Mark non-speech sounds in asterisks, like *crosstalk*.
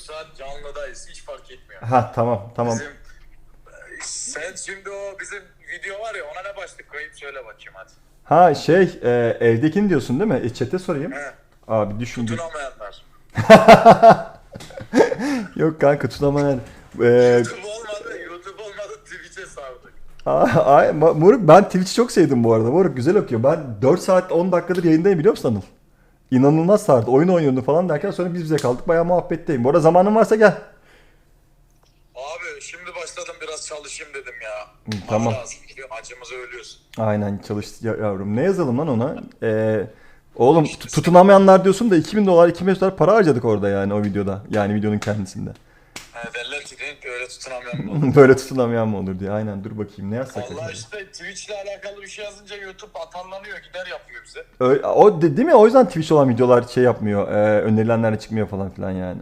saat canlıdayız. Hiç fark etmiyor. Ha tamam tamam. Bizim sen şimdi o bizim video var ya ona ne başlık koyayım söyle bakayım hadi. Ha şey e, evdekini diyorsun değil mi? E, chat'e sorayım. He. Abi düşün. Tutunamayanlar. *laughs* Yok kanka tutamayan. E, YouTube olmadı, YouTube olmadı Twitch'e sardık. Ay, moruk ben Twitch'i çok sevdim bu arada. Moruk güzel okuyor. Ben 4 saat 10 dakikadır yayındayım biliyor musun Anıl? İnanılmaz sardı. Oyun oynuyordu falan derken sonra biz bize kaldık. Bayağı muhabbetteyim. Bu arada zamanın varsa gel. Abi şimdi başladım biraz çalışayım dedim ya. Hı, tamam. Acımıza ölüyorsun. Aynen çalıştı ya- yavrum. Ne yazalım lan ona? *laughs* Ee, oğlum tu- tutunamayanlar diyorsun da 2000 dolar 2500 dolar para harcadık orada yani o videoda. Yani videonun kendisinde. Derler ki değil, öyle tutunamayan mı *laughs* olur? Böyle tutunamayan mı olur diye. Aynen dur bakayım ne yazsak Valla acaba? işte Twitch'le alakalı bir şey yazınca YouTube atarlanıyor gider yapıyor bize. Ö- o de- değil mi? O yüzden Twitch olan videolar şey yapmıyor. E, önerilenlerle çıkmıyor falan filan yani.